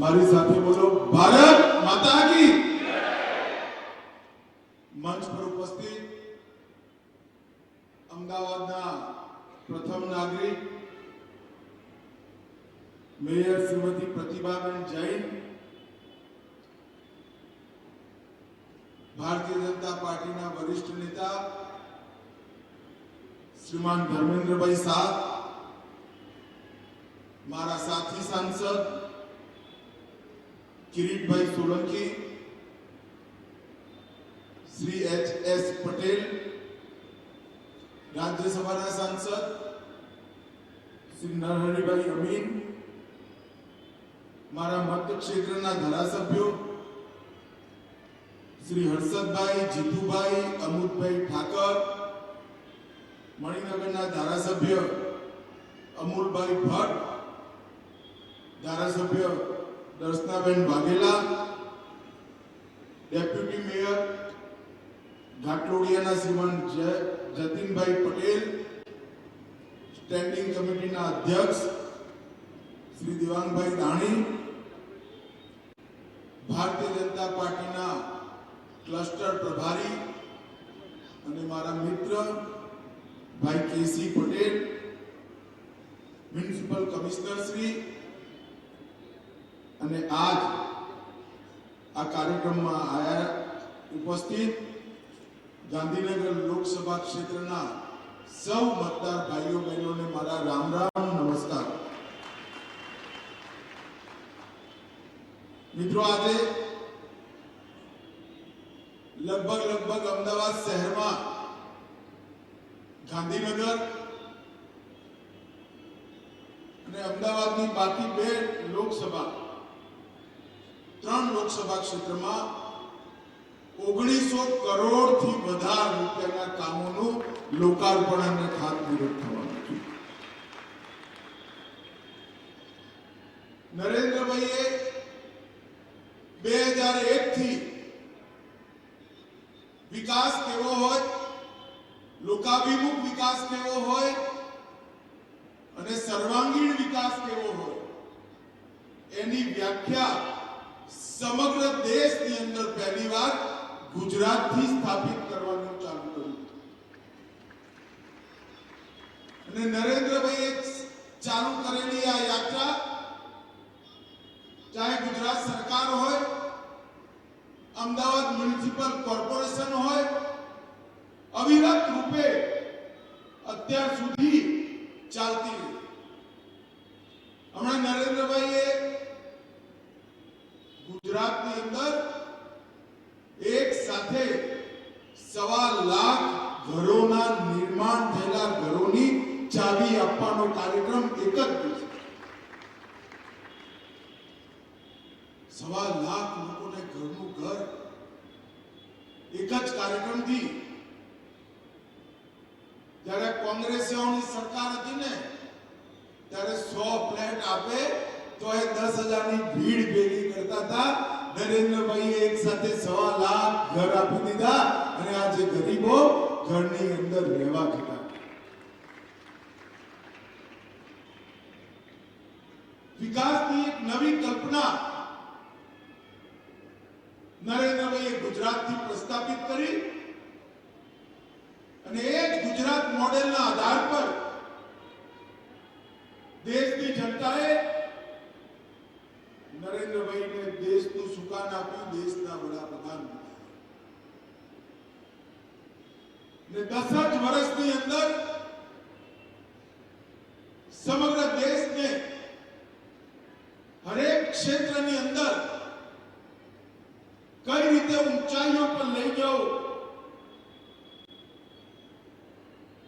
મારી સાથે બોલો, ભારત માતા કી મંચ પર ઉપસ્થિત અમદાવાદના પ્રથમ નાગરિક, મેયર શ્રીમતી પ્રતિભાબેન જૈન, ભારતીય જનતા પાર્ટીના વરિષ્ઠ નેતા શ્રીમાન ધર્મેન્દ્રભાઈ શાહ મારા સાથી સાંસદ કિરીટભાઈ સોલંકી, શ્રી એચ એસ પટેલ રાજ્યસભાના સાંસદ, શ્રી નરહરિભાઈ અમીન, મારા મત ક્ષેત્રના ધારાસભ્યો, શ્રી હર્ષદભાઈ, જીતુભાઈ, અમૃતભાઈ ઠાકર, મણિનગરના ધારાસભ્ય અમૂલભાઈ ભટ્ટ, ધારાસભ્ય દર્શનાબેન વાઘેલા, ડેપ્યુટી મેયર ઘાટલોડિયાના શ્રીમાન જતીનભાઈ પટેલ, સ્ટેન્ડિંગ કમિટીના અધ્યક્ષ શ્રી દિવાંગભાઈ દાણી, ભારતીય જનતા પાર્ટીના ક્લસ્ટર પ્રભારી અને મારા મિત્ર ભાઈ K C Patel, municipal commissioner Shri અને આજ આ કાર્યક્રમમાં આયા ઉપસ્થિત ગાંધીનગર લોકસભા ક્ષેત્રના સૌ મતદાર ભાઈઓ, બહેનોને મારા રામ રામ, નમસ્કાર. મિત્રો, આજે લગભગ લગભગ અમદાવાદ શહેરમાં ગાંધીનગર અને અમદાવાદની બાકી બે લોકસભા ત્રણ લોકસભા ક્ષેત્રમાં ઓગણીસો કરોડથી વધારે રૂપિયાના કામોનું લોકાર્પણ અને ખાતમુહૂર્ત થવાનું છે નરેન્દ્રભાઈએ બે હજાર એક થી વિકાસ કેવો હોય લોકાભિમુખ વિકાસ કેવો હોય અને સર્વાંગીણ વિકાસ કેવો હોય એની વ્યાખ્યા સમગ્ર દેશની અંદર પહેલીવાર ગુજરાતથી સ્થાપિત કરવાનું ચાલુ કર્યું. અને નરેન્દ્રભાઈએ ચાલુ કરેલી આ યાત્રા, ચાહે ગુજરાત સરકાર હોય, અમદાવાદ મ્યુનિસિપલ કોર્પોરેશન હોય, અવિરત રૂપે અત્યાર સુધી ચાલતી રહી. હમણાં નરેન્દ્રભાઈએ ગુજરાતની અંદર એક સાથે સવા લાખ ઘરોના નિર્માણ થયેલા ઘરોની ચાવી આપવાનો કાર્યક્રમ એક જ દિવસે સવા લાખ લોકોને ઘરનું ઘર એક જ કાર્યક્રમથી જ્યારે કોંગ્રેસીઓની સરકાર હતી ને ત્યારે સો ફ્લેટ આપે તો એ દસ હજારની ભીડ ભેગી કરતા હતા નરેન્દ્રભાઈએ એક સાથે સવા લાખ ઘર આપી દીધા અને આજે ગરીબો ઘરની અંદર રહેવા દીધા વિકાસની એક નવી કલ્પના નરેન્દ્રભાઈએ ગુજરાતથી પ્રસ્થાપિત કરી અને એ જ ગુજરાત મોડેલના આધાર પર દેશની જનતાએ નરેન્દ્રભાઈને દેશનું સુકાન આપ્યું, દેશના વડાપ્રધાન ને દસ જ વર્ષની અંદર સમગ્ર દેશને હરેક ક્ષેત્રની અંદર કઈ રીતે ઊંચાઈઓ પર લઈ જવું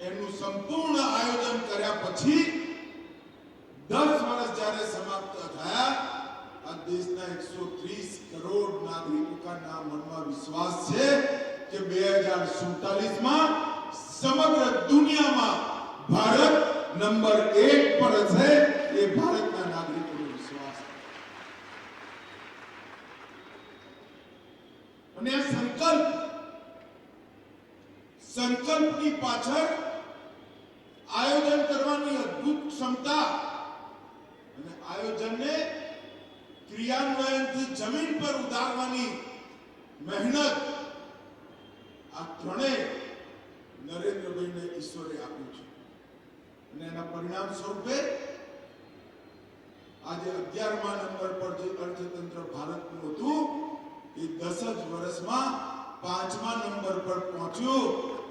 એનું સંપૂર્ણ આયોજન કર્યા પછી દસ વર્ષ જ્યારે સમાપ્ત થયા આ દેશના એકસો ત્રીસ કરોડ નાગરિકોના મનમાં વિશ્વાસ છે કે બે હજાર સુડતાલીસમાં સમગ્ર દુનિયામાં ભારત નંબર એક પર છે એ ભારતના નાગરિકોનો વિશ્વાસ અને આ સંકલ્પ, સંકલ્પની પાછળ આયોજન કરવાની અદ્ભુત ક્ષમતા અને આયોજનને ક્રિયાન્વયનથી જમીન પર ઉતારવાની મહેનત આ ત્રણેય નરેન્દ્રભાઈને ઈશ્વરે આપ્યું છે. અને એના પરિણામ સ્વરૂપે આજે અગિયારમા નંબર પર જે અર્થતંત્ર ભારતનું હતું એ દસ જ વર્ષમાં પાંચમા નંબર પર પહોંચ્યું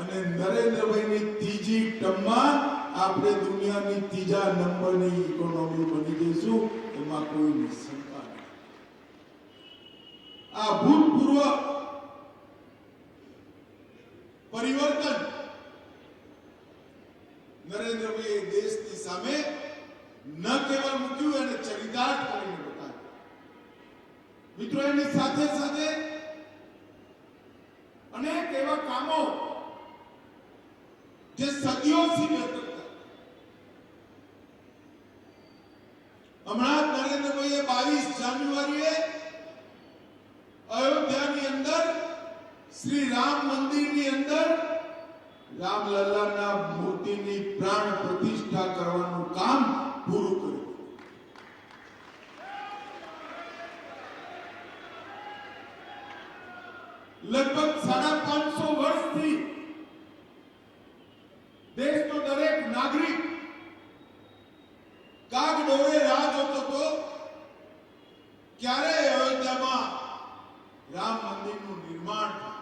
અને નરેન્દ્રભાઈની ત્રીજી ટર્મમાં આપણે દુનિયાની ત્રીજા નંબરની ઇકોનોમી બની જઈશું, એમાં કોઈ નિશંકા નથી. આ ભૂતપૂર્વ પરિવર્તન નરેન્દ્રભાઈએ દેશની સામે ન કેવળ મૂક્યું અને ચરિતાર્થ કરીને બતાવ્યું. મિત્રો, એની સાથે સાથે અનેક એવા કામો જે સદીઓથી હમણાં નરેન્દ્રભાઈએ બાવીસ જાન્યુઆરીએ અયોધ્યાની અંદર શ્રી રામ મંદિરની અંદર રામલલ્લાના મૂર્તિની પ્રાણ પ્રતિષ્ઠા કરવાનું કામ પૂરું કર્યું. લગભગ સાડા પાંચસો વર્ષથી દેશનો દરેક નાગરિક કાગ ડોરે રાહ જોતો હતો ક્યારે અયોધ્યામાં રામ મંદિરનું નિર્માણ થાય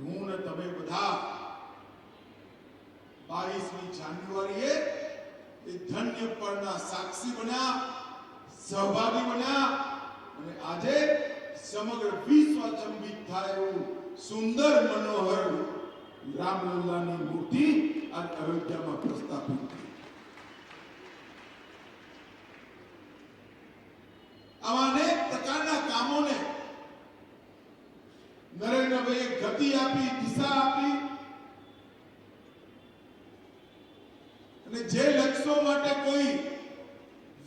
હું ને તમે બધા બાવીસમી જાન્યુઆરીએ એ ધન્ય પળના સાક્ષી બન્યા, સહભાગી બન્યા અને આજે સમગ્ર વિશ્વ અચંબિત થાય એવું સુંદર મનોહર રામલલ્લાની મૂર્તિ આ અયોધ્યામાં પ્રસ્થાપિત થઈ આવા અનેક પ્રકારના કામોને નરેન્દ્રભાઈએ ગતિ આપી દિશા આપી અને જે લક્ષ્યો માટે કોઈ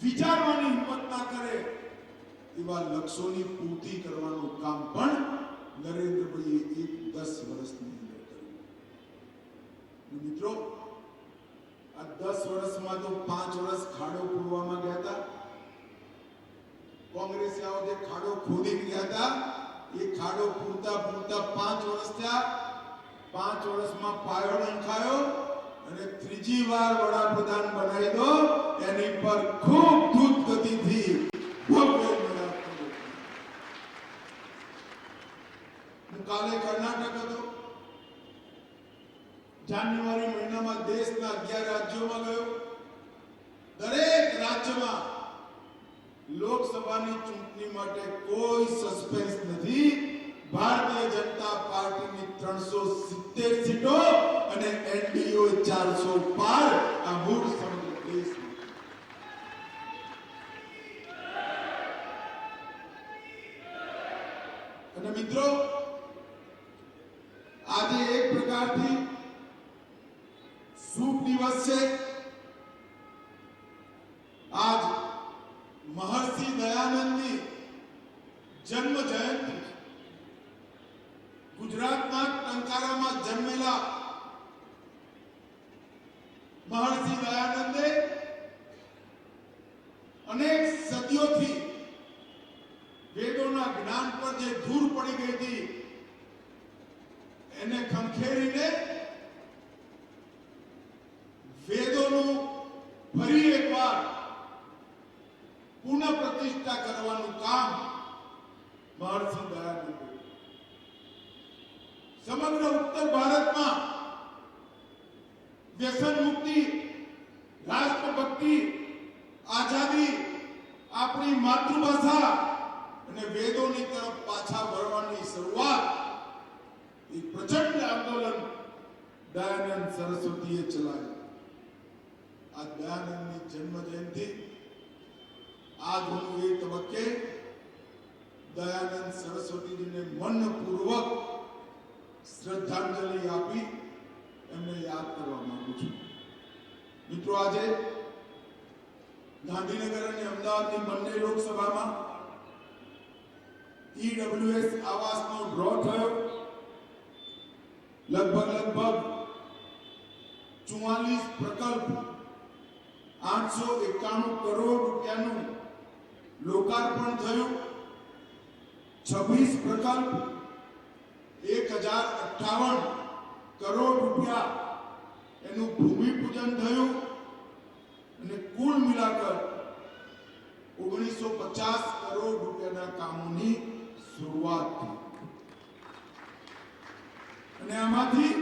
વિચારવાની હિંમત ના કરે, એવા લક્ષ્યોની પૂર્તિ કરવાનું કામ પણ નરેન્દ્રભાઈએ એક દસ વર્ષની અંદર કર્યું. મિત્રો, આ દસ વર્ષમાં તો પાંચ વર્ષ ખાડો ખોડવામાં ગયા હતા. કોંગ્રેસ આવો જે ખાડો ખોદી ગયા હતા. એ ખાડો પૂરતા પૂરતા પાંચ વર્ષ થયા. પાંચ વર્ષમાં પાયો નંખાયો. અને ત્રીજી વાર વડાપ્રધાન બનાવી દો, એની પર ખૂબ દ્રુત ગતિથી કાલે કર્ણાટક હતો. જાન્યુઆરી મહિનામાં દેશના અગિયાર રાજ્યોમાં ગયો. અને મિત્રો, આજે એક પ્રકારથી શુભ દિવસ છે. આજ મહર્ષિ દયાનંદની જન્મ જયંતિ ગુજરાતના ટંકારામાં જન્મેલા મહર્ષિ દયાનંદે અનેક સદીઓથી જ્ઞાન પર જે ધૂળ પડી ગઈ હતી, એને ખંખેરીને વેદોનું ફરી એકવાર પુનઃ પ્રતિષ્ઠા કરવાનું કામ મહર્ષિ દયાનું સમગ્ર ઉત્તર ભારતમાં વ્યસન મુક્તિ, રાષ્ટ્રભક્તિ, આઝાદી આપણી માતૃભાષા અને વેદોની તરફ પાછા વળવાની શરૂઆત એ પ્રચંડ આંદોલન દયાનંદ સરસ્વતીએ ચલાવ્યું આ દયાનંદની જન્મ જયંતિ, આજ હું એ તબક્કે દયાનંદ સરસ્વતીજીને મનપૂર્વક શ્રદ્ધાંજલિ આપી એમને યાદ કરવા માંગુ છું. મિત્રો, આજે ગાંધીનગર અને અમદાવાદની બંને લોકસભામાં ઈડબ્લ્યુએસ આવાસનો ડ્રો થયો. લગભગ લગભગ ચુમ્માલીસ પ્રકલ્પ આઠસો એકાણું કરોડ રૂપિયાનું લોકાર્પણ થયું. છવ્વીસ પ્રકલ્પ એક હજાર અઠ્ઠાવન કરોડ રૂપિયા એનું ભૂમિપૂજન થયું. અને કુલ મિલાકર ઓગણીસો પચાસ કરોડ રૂપિયાના કામોની શરૂઆત થઈ અને આમાંથી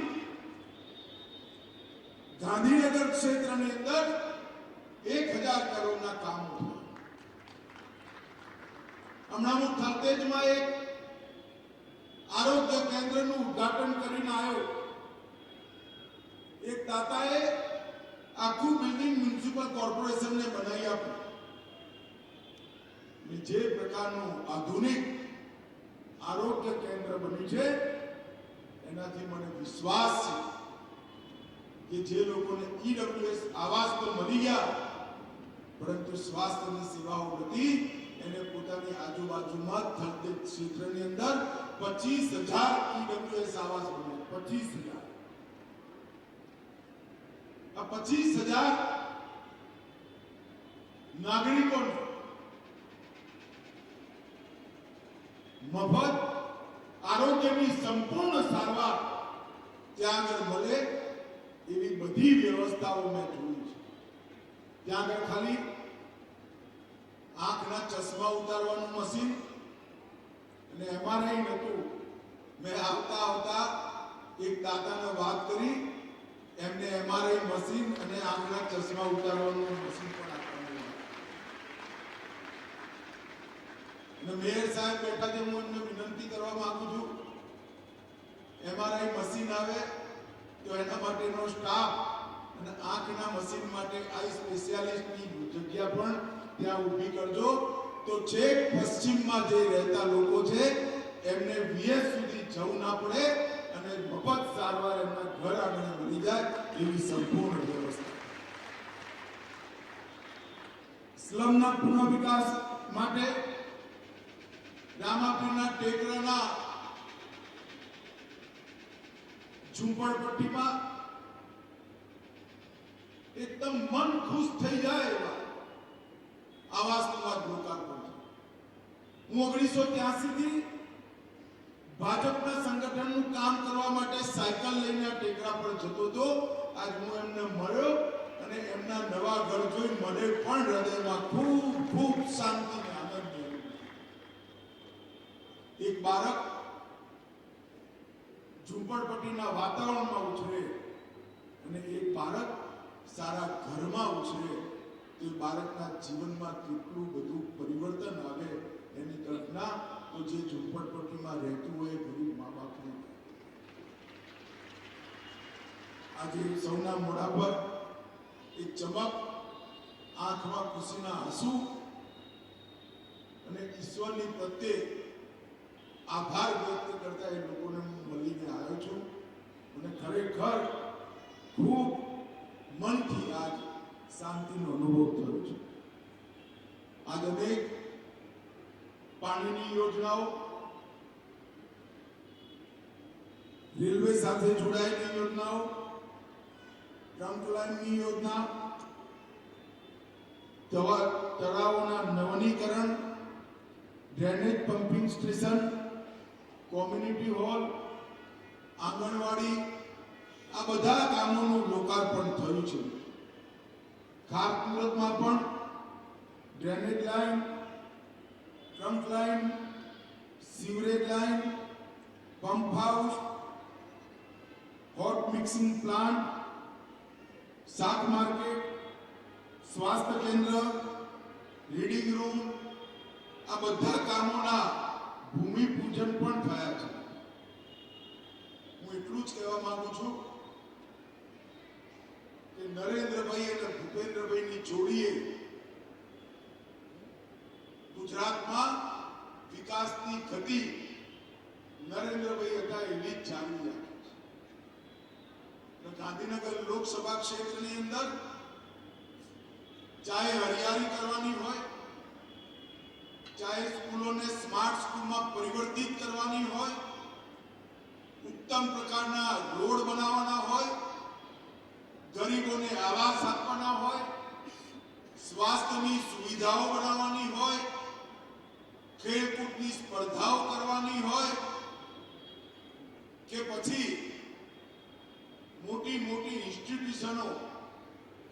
ગાંધીનગર ક્ષેત્રની અંદર એક હજાર કરોડના કામો થયા. હમણાં હું થલતેજમાં એક આરોગ્ય કેન્દ્રનું ઉદ્ઘાટન કરીને આવ્યો. એક દાતાએ આખું બિલ્ડિંગ મ્યુનિસિપલ કોર્પોરેશનને બનાવી આપ્યું. જે પ્રકારનું આધુનિક આરોગ્ય કેન્દ્ર બન્યું છે? એનાથી મને વિશ્વાસ છે કે જે લોકોને ઈડબ્લ્યુએસ આવાસ તો મળી ગયા, પરંતુ સ્વાસ્થ્યની સેવાઓ નથી. એને પોતાની આજુબાજુમાં જ ક્ષેત્રની અંદર પચીસ હજાર ઈડબ્લ્યુએસ આવાસ બન્યા. પચીસ હજાર. આ પચીસ હજાર નાગરિકોને મફત આરોગ્યની સંપૂર્ણ સારવાર ત્યાં આગળ મળે એવી બધી વ્યવસ્થાઓ મેં જોઈ છે. ત્યાં આગળ ખાલી આંખના ચશ્મા ઉતારવાનું મશીન અને એમઆરઆઈ નહોતું. મેં આવતા આવતા એક દાદાને વાત કરી, એમને એમઆરઆઈ મશીન અને આંખના ચશ્મા ઉતારવાનું મશીન પણ આપવાનું અને મેયર સાહેબ બેઠા છે, હું એમને વિનંતી કરવા માંગુ છું એમઆરઆઈ મશીન આવે તો એના માટેનો સ્ટાફ અને આંખના મશીન માટે આઈ સ્પેશિયાલિસ્ટની જગ્યા પણ ત્યાં ઊભી કરજો. તો છેક પશ્ચિમમાં જે રહેતા લોકો છે, એમને વીએસ સુધી જવું ના પડે અને મફત સારવાર એમના ઘર આંગણે મળી જાય એવી સંપૂર્ણ વ્યવસ્થા. સ્લમના પુનઃ વિકાસ માટે રામાપીરના ટેકરાના ઝુંપડપટ્ટીમાં એકદમ મન ખુશ થઈ જાય એવા. આ આ લોકાર્પણ. હું ઓગણીસો ત્યાસી થી ભાજપના સંગઠનનું કામ કરવા માટે સાયકલ લઈને ટેકરા પર જતો હતો. આજ હું એમને મળ્યો અને એમના નવા ઘર જોઈ મને પણ હૃદયમાં ખૂબ ખૂબ શાંતિ અને આનંદ મળ્યો એક બાળક ઝૂંપડપટ્ટીના વાતાવરણમાં ઉછરે અને એક બાળક સારા ઘરમાં ઉછરે, તો એ બાળકના જીવનમાં કેટલું બધું પરિવર્તન આવે એની કલ્પના તો જે ઝુંપડપટ્ટીમાં રહેતું હોય એ ગરીબ મા બાપને આજે સૌના મોઢા પર એક ચમક, આંખમાં ખુશીના આંસુ અને ઈશ્વરની પ્રત્યે આભાર વ્યક્ત કરતા એ લોકોને હું મળીને આવ્યો છું. અને ખરેખર ખૂબ મનથી આજ શાંતિનો અનુભવ થયો છે. આજ અનેક પાણીની યોજનાઓ રેલવે સાથે જોડાયેલી યોજનાઓ, ટ્રંક યોજના તળાવોના નવનીકરણ, drainage pumping station, community hall, anganwadi આ બધા કામોનું લોકાર્પણ થયું છે. ખારકુલતમાં પણ drainage line, trunk line, sewerage line, pump house, hot mixing plant, શાક માર્કેટ, સ્વાસ્થ્ય કેન્દ્ર, રીડિંગ રૂમ, આ બધા કામોના ભૂમિપૂજન પણ થયા છે. હું એટલું જ કહેવા માંગુ છું નરેન્દ્રભાઈ અને ભૂપેન્દ્રભાઈની જોડીએ ગુજરાતમાં વિકાસની ગતિ નરેન્દ્રભાઈ હતા એવી જ ચાલી રાખી ગાંધીનગર લોકસભા ક્ષેત્રની અંદર ચાહે હરિયાળી કરવાની હોય, ચાહે સ્કૂલોને સ્માર્ટ સ્કૂલમાં પરિવર્તિત કરવાની હોય, ઉત્તમ પ્રકારના રોડ બનાવવાના હોય ગરીબોને આવાસ આપવાના હોય, સ્વાસ્થ્યની સુવિધાઓ બનાવવાની હોય ખેલકૂદની સ્પર્ધાઓ કરવાની હોય, કે પછી મોટી મોટી ઇન્સ્ટિટ્યુશનો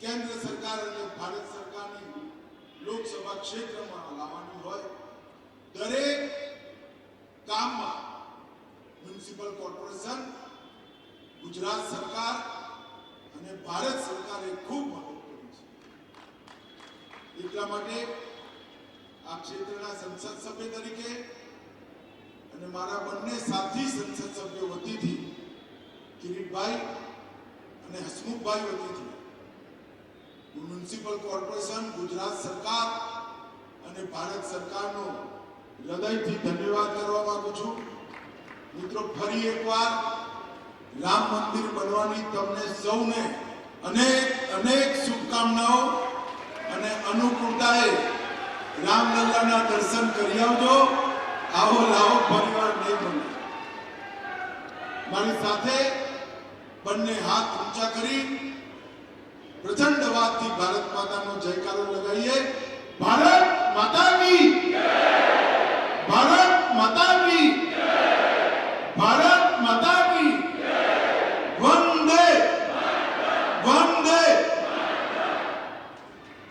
કેન્દ્ર સરકાર અને ભારત સરકારની લોકસભા ક્ષેત્રમાં લાવવાની હોય, દરેક કામમાં મ્યુનિસિપલ કોર્પોરેશન, ગુજરાત સરકાર અને ભારત સરકારે ખૂબ મદદ કરી છે. એટલા માટે આ ક્ષેત્રના સંસદ સભ્ય તરીકે અને મારા બંને સાથી સંસદ સભ્યો વતીથી, કિરીટભાઈ અને હસમુખભાઈ વતીથી, હું મ્યુનિસિપલ કોર્પોરેશન, ગુજરાત સરકાર અને ભારત સરકારનો હૃદયથી ધન્યવાદ કરવા માંગુ છું. મિત્રો, ફરી એકવાર રામ મંદિર બનવાની તમને સૌને અનેક અનેક શુભકામનાઓ અને અનુકૂળતાએ રામલલ્લાના દર્શન કરી આવજો. આવો લાવો પરિવાર નહીં બને. મારી સાથે બંને હાથ ઊંચા કરી પ્રચંડ અવાજથી ભારત માતાનો જયકારો લગાવીએ. ભારત